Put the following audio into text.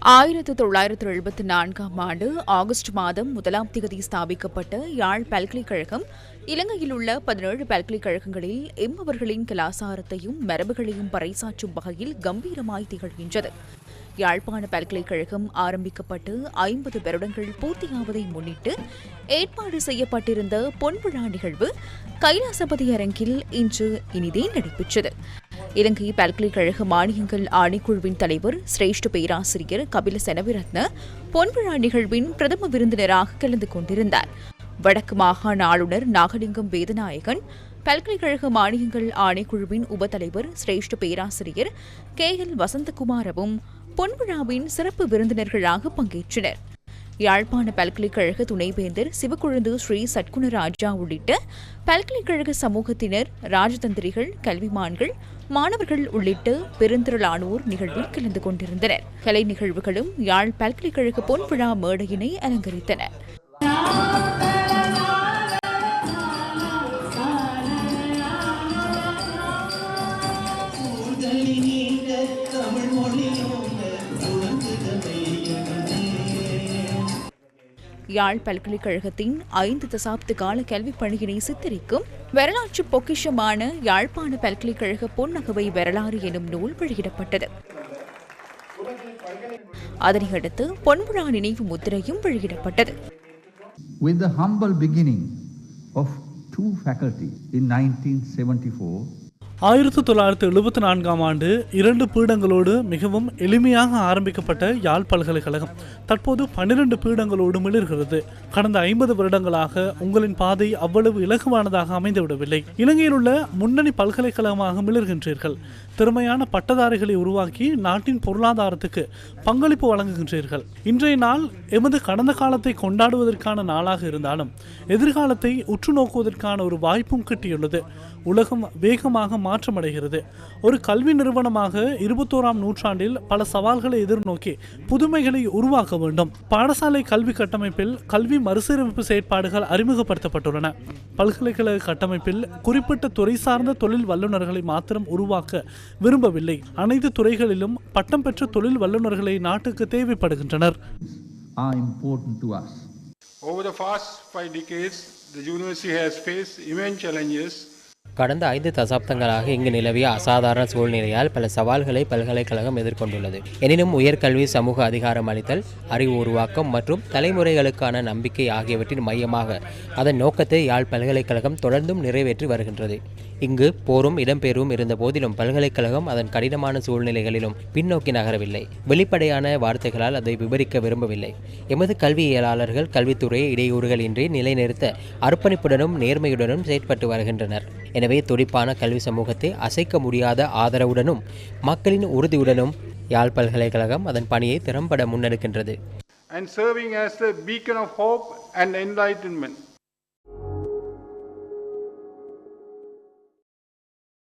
ஆயிரத்து தொள்ளாயிரத்து எழுபத்தி நான்காம் ஆண்டு ஆகஸ்ட் மாதம் முதலாம் தேதி ஸ்தாபிக்கப்பட்ட யாழ் பல்கலைக்கழகம் இலங்கையில் உள்ள பதினேழு பல்கலைக்கழகங்களில் எம்மவர்களின் கலாசாரத்தையும் மரபுகளையும் பறைசாற்றும் வகையில் கம்பீரமாய் திகழ்கின்றது. யாழ்ப்பாண பல்கலைக்கழகம் ஆரம்பிக்கப்பட்டு ஐம்பது வருடங்கள் பூர்த்தியாவதை முன்னிட்டு ஏற்பாடு செய்யப்பட்டிருந்த பொன்விழா நிகழ்வு கைலாசபதி அரங்கில் இன்று இனிதே நடைபெற்றது. இலங்கை பல்கலைக்கழக மானியங்கள் ஆணைக்குழுவின் தலைவர் சிரேஷ்ட பேராசிரியர் கபில செனவிரத்ன பொன்விழா நிகழ்வின் பிரதம விருந்தினராக கலந்து கொண்டிருந்தார். வடக்கு மாகாண ஆளுநர் நாகலிங்கம் வேதநாயகன் பல்கலைக்கழக மானியங்கள் ஆணைக்குழுவின் உபத்தலைவர் சிரேஷ்ட பேராசிரியர் கே எல் வசந்தகுமாரவும் பொன்விழாவின் சிறப்பு விருந்தினர்களாக பங்கேற்றனர். யாழ்ப்பாண பல்கலைக்கழக துணைவேந்தர் சிவக்குழுந்து ஸ்ரீ சட்குணராஜா உள்ளிட்ட பல்கலைக்கழக சமூகத்தினர் ராஜதந்திரிகள் கல்விமான்கள் மாணவர்கள் உள்ளிட்ட பெருந்திரளானோர் நிகழ்வில் கலந்து கொண்டிருந்தனர். கலை நிகழ்வுகளும் யாழ் பல்கலைக்கழக பொன்விழா மேடையினை அலங்கரித்தன. யாழ் பல்கலைக்கழகத்தின் ஐந்து தசாப்த கால கல்விப் பணியினை சித்தரிக்கும் வரலாற்று பொக்கிஷமான யாழ்ப்பாண பல்கலைக்கழக பொன்னகவை வரலாறு எனும் நூல் வெளியிடப்பட்டது. அதனையடுத்து பொன்விழா நினைவு முத்திரையும் வெளியிடப்பட்டது. With the humble beginning of two faculties in 1974, ஆயிரத்தி தொள்ளாயிரத்தி எழுபத்தி நான்காம் ஆண்டு இரண்டு பீடங்களோடு மிகவும் எளிமையாக ஆரம்பிக்கப்பட்ட யாழ் பல்கலைக்கழகம் தற்போது பன்னிரண்டு பீடங்களோடு மிளர்கிறது. கடந்த ஐம்பது வருடங்களாக உங்களின் பாதை அவ்வளவு இலகுவானதாக அமைந்துவிடவில்லை. இலங்கையில் உள்ள முன்னணி பல்கலைக்கழகமாக மிளர்கின்றீர்கள். திறமையான பட்டதாரிகளை உருவாக்கி நாட்டின் பொருளாதாரத்துக்கு பங்களிப்பு வழங்குகின்றீர்கள். இன்றைய நாள் எமது கடந்த காலத்தை கொண்டாடுவதற்கான நாளாக இருந்தாலும் எதிர்காலத்தை உற்று நோக்குவதற்கான ஒரு வாய்ப்பும் கிட்டியுள்ளது. உலகம் வேகமாக மாற்றமடைகிறது. ஒரு கல்வி நிறுவனமாக இருபத்தோராம் நூற்றாண்டில் பல சவால்களை எதிர்நோக்கி புதுமைகளை உருவாக்க வேண்டும். பாடசாலை கல்வி கட்டமைப்பில் கல்வி மறுசீரமைப்பு செயற்பாடுகள் அறிமுகப்படுத்தப்பட்டுள்ளன. பல்கலைக்கழக கட்டமைப்பில் குறிப்பிட்ட துறை சார்ந்த தொழில் வல்லுநர்களை மாத்திரம் உருவாக்க விரும்பவில்லை. அனைத்து துறைகளிலும் பட்டம் பெற்ற தொழில் வல்லுநர்களை நாட்டுக்கு தேவைப்படுகின்றனர். Are important to us. Over the past five decades, the university has faced immense challenges கடந்த ஐந்து தசாப்தங்களாக இங்கு நிலவிய அசாதாரண சூழ்நிலையால் பல சவால்களை பல்கலைக்கழகம் எதிர்கொண்டுள்ளது. எனினும் உயர்கல்வி சமூக அதிகாரம் அளித்தல் அறிவு உருவாக்கம் மற்றும் தலைமுறைகளுக்கான நம்பிக்கை ஆகியவற்றின் மையமாக அதன் நோக்கத்தை யாழ் பல்கலைக்கழகம் தொடர்ந்தும் நிறைவேற்றி வருகின்றது. இங்கு போரும் இடம்பெயர்வும் இருந்த போதிலும் பல்கலைக்கழகம் அதன் கடினமான சூழ்நிலைகளிலும் பின்னோக்கி நகரவில்லை. வெளிப்படையான வார்த்தைகளால் அதை விவரிக்க விரும்பவில்லை. எமது கல்வியியலாளர்கள் கல்வித்துறையை இடையூறுகள் இன்றி நிலைநிறுத்த அர்ப்பணிப்புடனும் நேர்மையுடனும் செயற்பட்டு வருகின்றனர். எனவே துடிப்பான கல்வி சமூகத்தை அசைக்க முடியாத ஆதரவுடனும் மக்களின் உறுதியுடனும் யாழ் பல்கலைக்கழகம் அதன் பணியை திறம்பட முன்னெடுக்கின்றது. And serving as the beacon of hope and enlightenment.